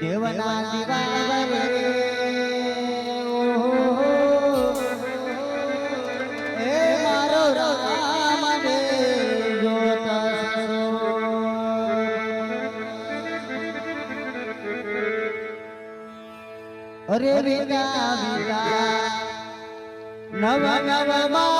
દેવના દિવાવર રે. એ મારો રામ જોત અરે વિના વિના નવ નવ માસ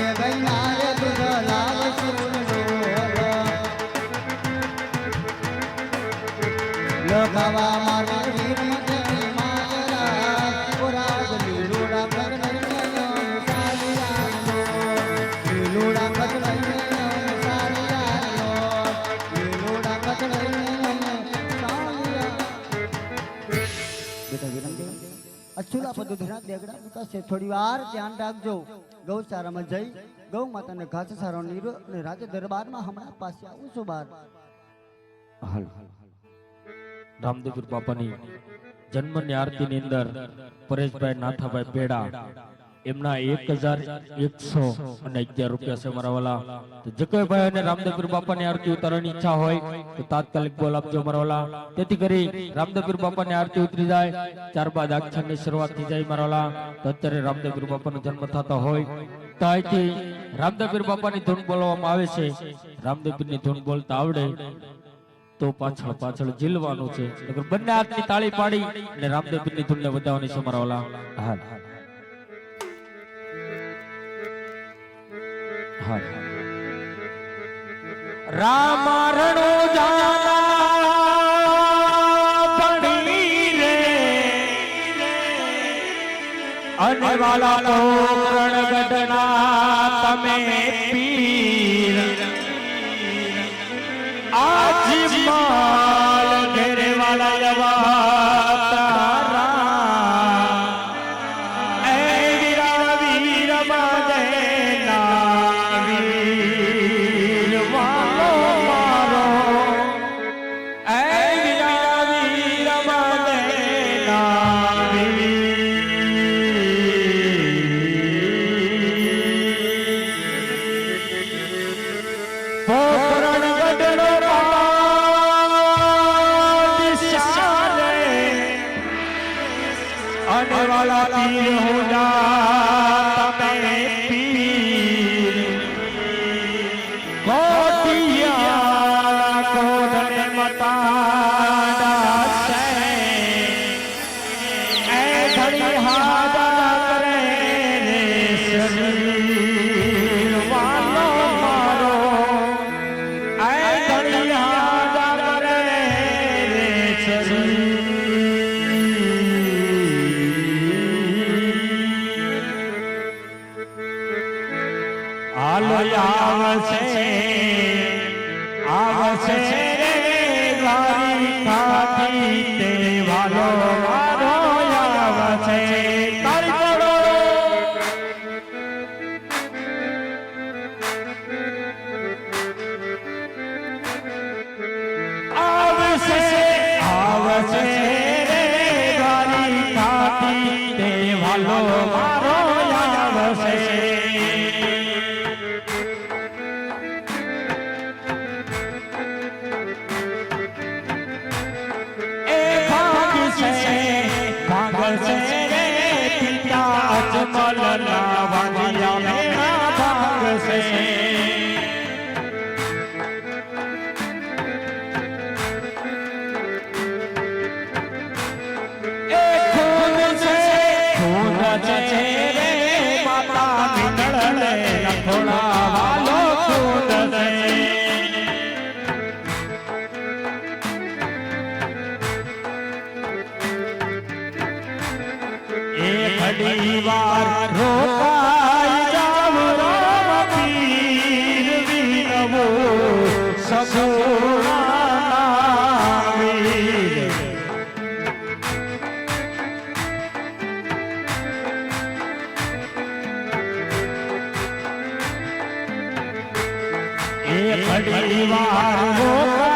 અચ્છુલા પદુ ધ્યાન દેગડા વિકાસ થોડી વાર ધ્યાન રાખજો. ગૌશાળામાં જઈ ગૌ માતાને ઘાસ સારો નીરો અને રાજ દરબારમાં હમણાં પાસે આવું છું બાર. હાલ. રામદેવ બાપાની જન્મની આરતીની અંદર પરેશભાઈ નાથાભાઈ પેડા એમના એક હજાર એકસો અને અગિયાર રૂપિયા છે મારા વાલા. તો જે કોઈ ભાઈ અને રામદેવપુર બાપાની આરતી ઉતારવાની ઈચ્છા હોય, તો તાત્કાલિક બોલ આપજો મારા વાલા. તેથી કરી રામદેવપુર બાપાની આરતી ઉતરી જાય, ત્યારબાદ આખ્યાનની શરૂઆત થઈ જાય મારા વાલા. તો અત્યારે રામદેવપુર બાપાનો જન્મ થતો હોય. તો અહીંથી રામદેવપુર બાપાની ધૂન બોલવામાં આવે છે. રામદેવપુરની ધૂન બોલતા આવડે, તો પાછળ પાછળ ઝીલવાનું છે. બંને હાથની તાળી પાડી અને રામદેવપીરની ધૂનને વધાવવાની છે મારા ઓલા હાલ. હાલ રામ રણો જાના પડી રે. અને વાલા તો આલોય આવશે આવશે રે લારી કાઠી તે વાલો મારો આવશે તારી પડો આવશે આવશે રે લારી કાઠી તે વાલો મારો આવશે એ ખડી વાર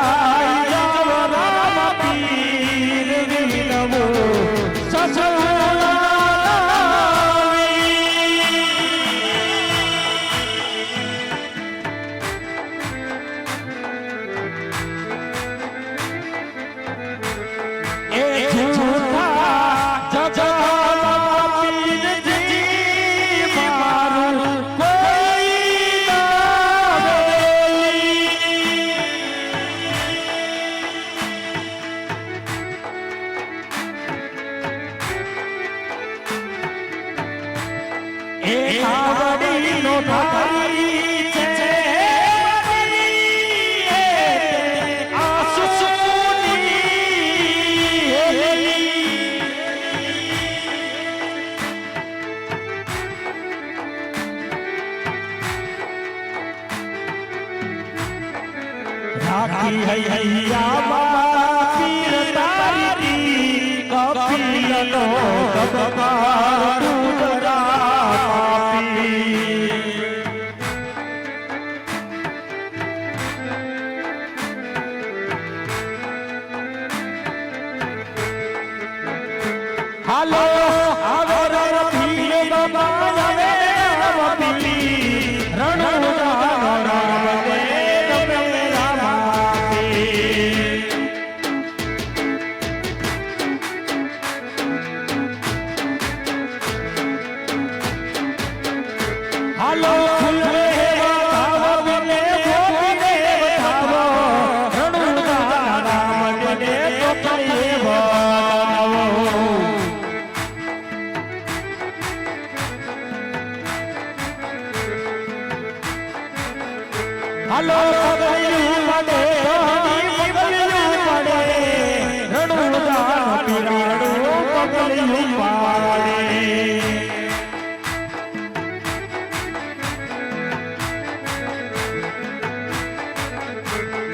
Dale.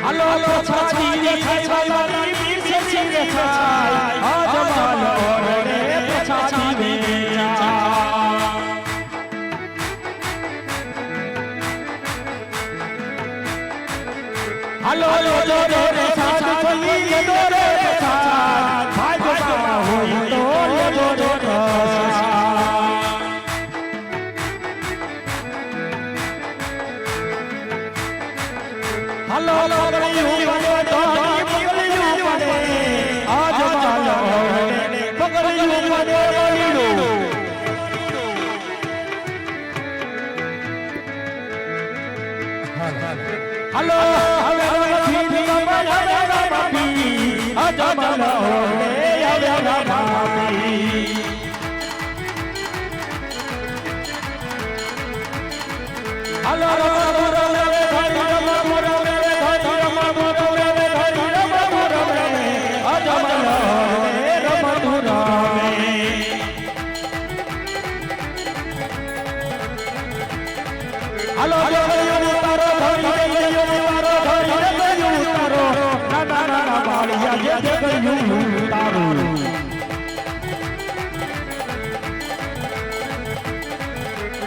ভালোবাসা দিয়ে ছাই বাড়ি মিশে ছাই আজ ভালোবাসা હલો લગડી ઉમરે ધોની પગલી ઉમરે આજ માલો પગલી ઉમરે રણીડો hello hello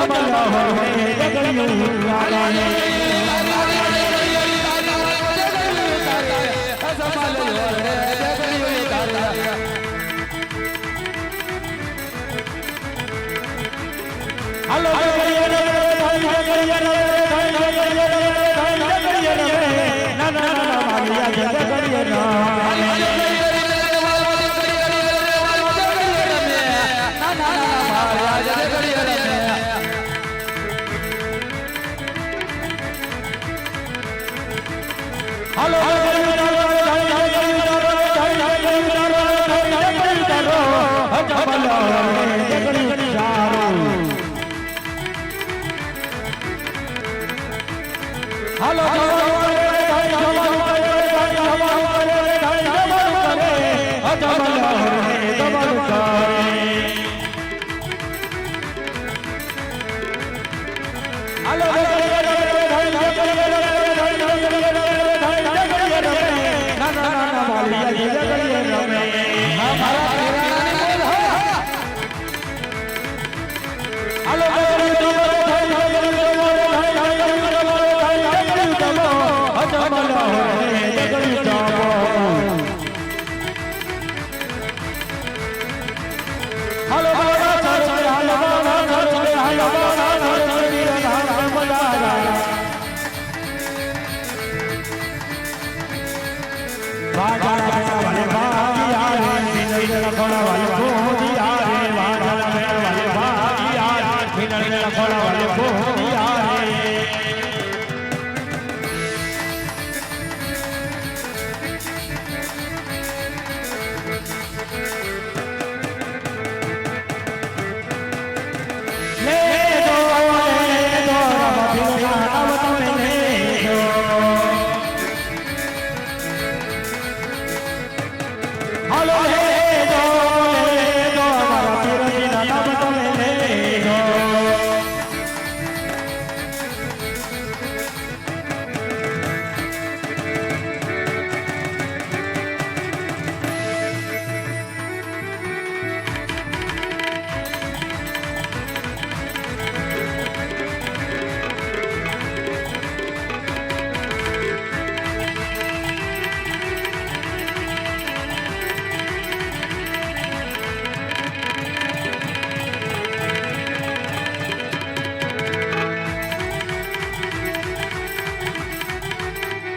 હાલો હાલો હાલો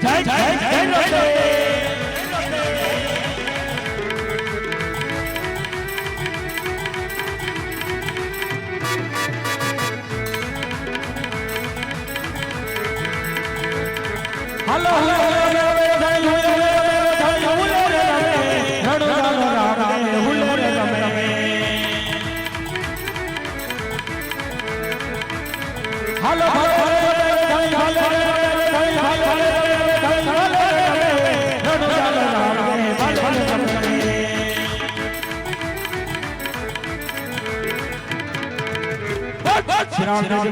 જય જય જય રસે hello hello hello Shri Ramji